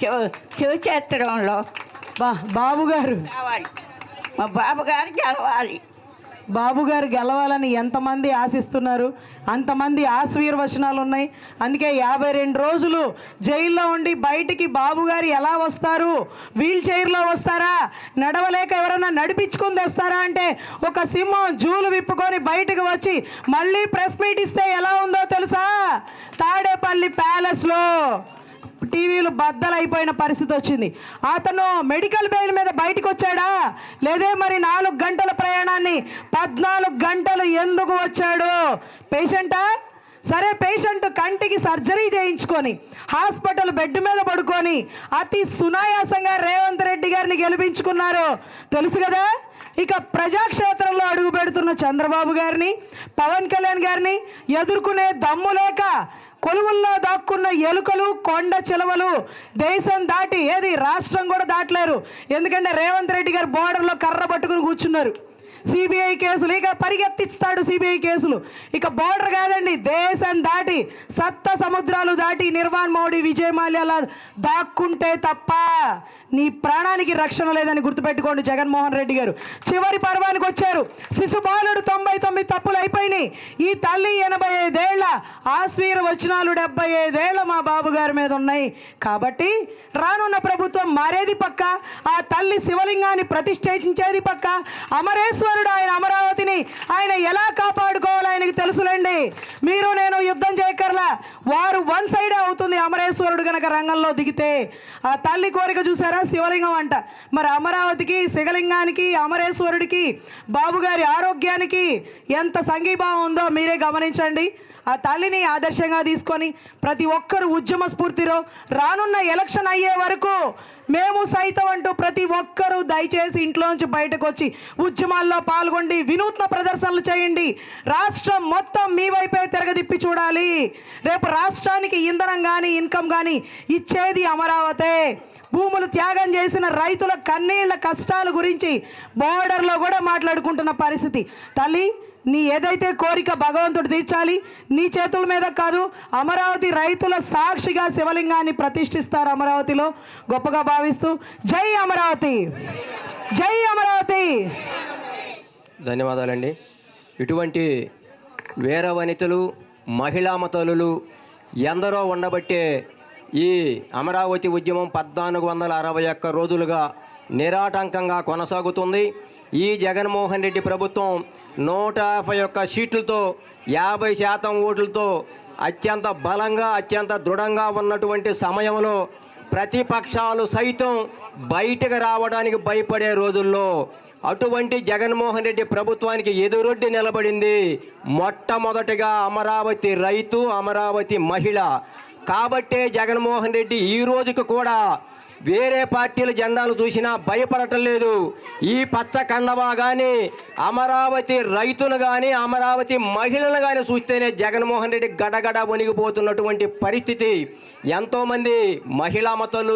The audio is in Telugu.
శివ శివక్షేత్రంలో బా బాబు గారు కావాలి మా బాబు గారు గెలవాలి. బాబు గారు గెలవాలని ఎంతమంది ఆశిస్తున్నారు? అంతమంది ఆశీర్వచనాలు ఉన్నాయి అందుకే యాభై రెండు రోజులు జైల్లో ఉండి బయటికి బాబు గారు ఎలా వస్తారు? వీల్ చైర్లో వస్తారా? నడవలేక ఎవరైనా నడిపించుకొని తెస్తారా అంటే ఒక సింహం జూలు విప్పుకొని బయటకు వచ్చి మళ్ళీ ప్రెస్ మీట్ ఇస్తే ఎలా ఉందో తెలుసా? తాడేపల్లి ప్యాలెస్లో. టీవీలు బద్దలైపోయిన పరిస్థితి వచ్చింది. అతను మెడికల్ బెయిల్ మీద బయటకు వచ్చాడా లేదే మరి నాలుగు గంటల ప్రయాణాన్ని పద్నాలుగు గంటలు ఎందుకు వచ్చాడు? పేషెంటా? సరే పేషెంట్ కంటికి సర్జరీ చేయించుకొని హాస్పిటల్ బెడ్ మీద పడుకొని అతి సునాయాసంగా రేవంత్ రెడ్డి గారిని గెలిపించుకున్నారు. తెలుసు కదా? ఇక ప్రజాక్షేత్రంలో అడుగు పెడుతున్న చంద్రబాబు గారిని పవన్ కళ్యాణ్ గారిని ఎదుర్కొనే దమ్ము లేక కొలువుల్లో దాక్కున్న ఎలుకలు కొండ చిలవలు దేశం దాటి ఏది రాష్ట్రం కూడా దాటలేరు. ఎందుకంటే రేవంత్ రెడ్డి గారు బోర్డర్లో కర్ర పట్టుకుని కూర్చున్నారు. సిబిఐ కేసులు. ఇక పరిగెత్తిస్తాడు సిబిఐ కేసులు. ఇక బోర్డర్ కాదండి దేశం దాటి సప్త సముద్రాలు దాటి నిర్వాణ్ మోడీ విజయ్ మాల్యాల దాక్కుంటే తప్ప నీ ప్రాణానికి రక్షణ లేదని గుర్తుపెట్టుకోండి జగన్మోహన్ రెడ్డి గారు. చివరి పర్వానికి వచ్చారు. శిశుబాలుడు తొంభై తొమ్మిది తప్పులు అయిపోయినాయి. ఈ తల్లి ఎనభై ఐదేళ్ళ ఆశ్వీర వచనాలు డెబ్బై ఐదేళ్ళ మా బాబు గారి మీద ఉన్నాయి. కాబట్టి రానున్న ప్రభుత్వం మారేది పక్క ఆ తల్లి శివలింగాన్ని ప్రతిష్ఠించేది పక్క ఈశ్వరుడు ఆయన అమరావతిని ఆయన ఎలా కాపాడుకోవాలో ఆయనకి తెలుసులేండి. మీరు నేను యుద్ధం చేయకర్లా వారు వన్ సైడే అవుతుంది అమరేశ్వరుడు గనక రంగంలో దిగితే. ఆ తల్లి కోరిక చూసారా? శివలింగం అంట. మరి అమరావతికి శివలింగానికి అమరేశ్వరుడికి బాబుగారి ఆరోగ్యానికి ఎంత సంఘీభావం ఉందో మీరే గమనించండి. ఆ తల్లిని ఆదర్శంగా తీసుకొని ప్రతి ఒక్కరు ఉద్యమ స్ఫూర్తిలో రానున్న ఎలక్షన్ అయ్యే వరకు మేము సైతం అంటూ ప్రతి ఒక్కరూ దయచేసి ఇంట్లోంచి బయటకు వచ్చి ఉద్యమాల్లో పాల్గొండి వినూత్న ప్రదర్శనలు చేయండి. రాష్ట్రం మొత్తం మీ వైపే తిరగదిప్పి చూడాలి. రేపు రాష్ట్రానికి ఇంధనం కానీ ఇన్కమ్ కానీ ఇచ్చేది అమరావతే. భూములు త్యాగం చేసిన రైతుల కన్నీళ్ళ కష్టాల గురించి బోర్డర్లో కూడా మాట్లాడుకుంటున్న పరిస్థితి. తల్లి నీ ఏదైతే కోరిక భగవంతుడు తీర్చాలి నీ చేతుల మీద కాదు అమరావతి రైతుల సాక్షిగా శివలింగాన్ని ప్రతిష్ఠిస్తారు అమరావతిలో. గొప్పగా భావిస్తూ జై అమరావతి! జై అమరావతి! ధన్యవాదాలండి. ఇటువంటి వీర వనితలు మహిళా మతలు ఎందరో ఉండబట్టే ఈ అమరావతి ఉద్యమం పద్నాలుగు వందల అరవై ఒక్క రోజులుగా నిరాటంకంగా కొనసాగుతుంది. ఈ జగన్మోహన్ రెడ్డి ప్రభుత్వం నూట యాభై ఒక్క సీట్లతో యాభై శాతం ఓట్లతో అత్యంత బలంగా అత్యంత దృఢంగా ఉన్నటువంటి సమయంలో ప్రతిపక్షాలు సైతం బయటకు రావడానికి భయపడే రోజుల్లో అటువంటి జగన్మోహన్ రెడ్డి ప్రభుత్వానికి ఎదురొడ్డి నిలబడింది. మొట్టమొదటిగా అమరావతి రైతు అమరావతి మహిళ. కాబట్టే జగన్మోహన్ రెడ్డి ఈ రోజుకు కూడా వేరే పార్టీల జెండాలు చూసినా భయపడటం లేదు. ఈ పచ్చ కండవా కానీ అమరావతి రైతును కానీ అమరావతి మహిళను కానీ చూస్తేనే జగన్మోహన్ రెడ్డి గడగడ వణిగిపోతున్నటువంటి పరిస్థితి. ఎంతోమంది మహిళా మతలు